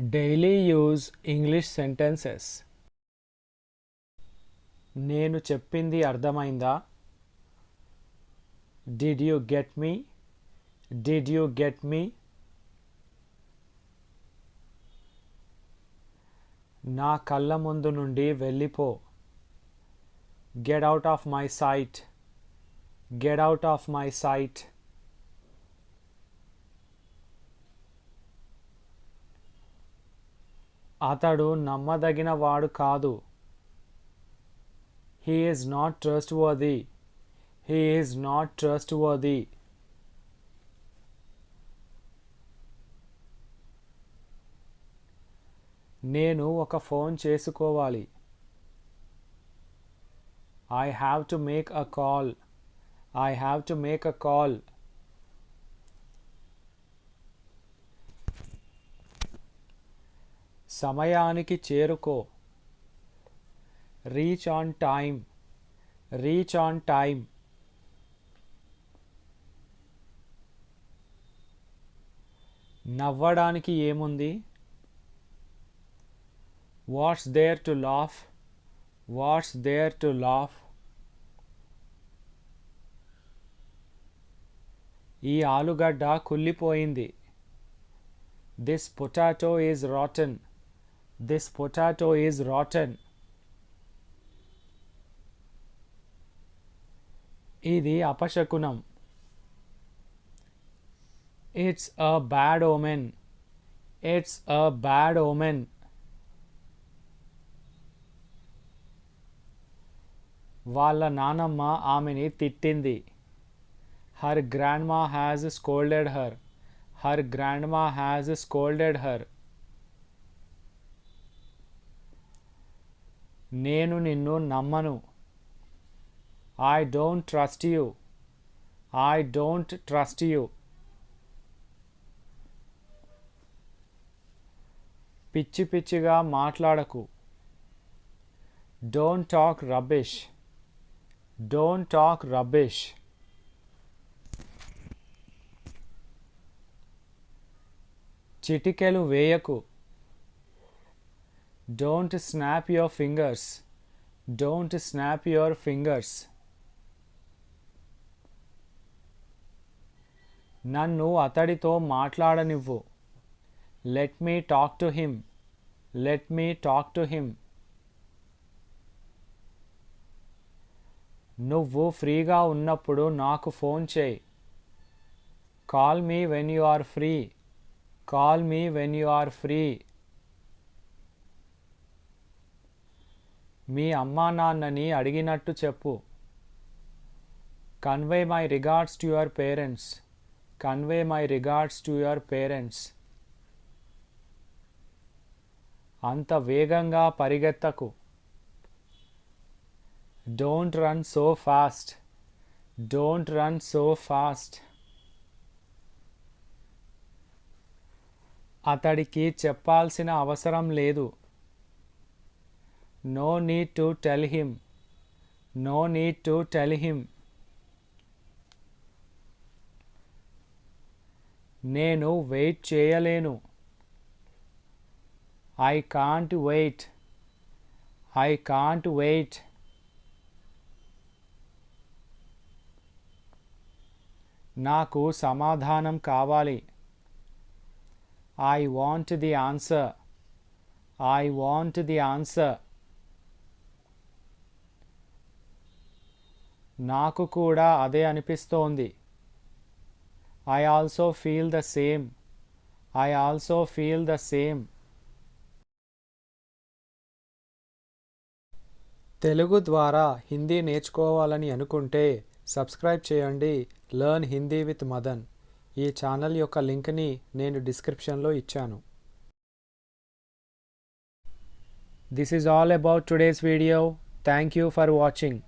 Daily use English sentences. నేను చెప్పింది అర్థమైందా? Did you get me did you get me నా కళ్ళ ముందు నుండి వెళ్ళిపో. Get out of my sight get out of my sight అతడు నమ్మదగిన వాడు కాదు. He is not trustworthy he is not trustworthy నేను ఒక ఫోన్ చేసుకోవాలి. I have to make a call I have to make a call సమయానికి చేరుకో. Reach on time reach on time నవ్వడానికి ఏముంది? What's there to laugh. What's there to laugh. ఈ ఆలుగడ్డ కుళ్ళిపోయింది. This potato is rotten. This potato is rotten. ఇది అపశకునం. It's a bad omen it's a bad omen వాళ్ళ నానమ్మ ఆమెని తిట్టింది. Her grandma has scolded her her grandma has scolded her నేను నిన్ను నమ్మను. I don't trust you I don't trust you పిచ్చి పిచ్చిగా మాట్లాడకు. Don't talk rubbish don't talk rubbish చిటికెలు వేయకు. Don't snap your fingers don't snap your fingers నన్ను అతడితో మాట్లాడనివ్వు. Let me talk to him let me talk to him నువ్వు ఫ్రీగా ఉన్నప్పుడు నాకు phone చేయి. Call me when you are free call me when you are free మీ అమ్మా నాన్నని అడిగినట్టు చెప్పు. Convey my regards to your parents convey my regards to your parents అంత వేగంగా పరిగెత్తకు. Don't run so fast don't run so fast అతడికి చెప్పాల్సిన అవసరం లేదు. No need to tell him no need to tell him నేను వెయిట్ చేయలేను. I can't wait I can't wait నాకు సమాధానం కావాలి. I want the answer I want the answer నాకు కూడా అదే అనిపిస్తోంది. I also feel the same I also feel the same Telugu ద్వారా హిందీ నేర్చుకోవాలని అనుకుంటే సబ్స్క్రైబ్ చేయండి. లర్న్ హిందీ విత్ మదన్ ఈ ఛానల్ యొక్క లింక్ని నేను డిస్క్రిప్షన్లో ఇచ్చాను. This is all about today's video thank you for watching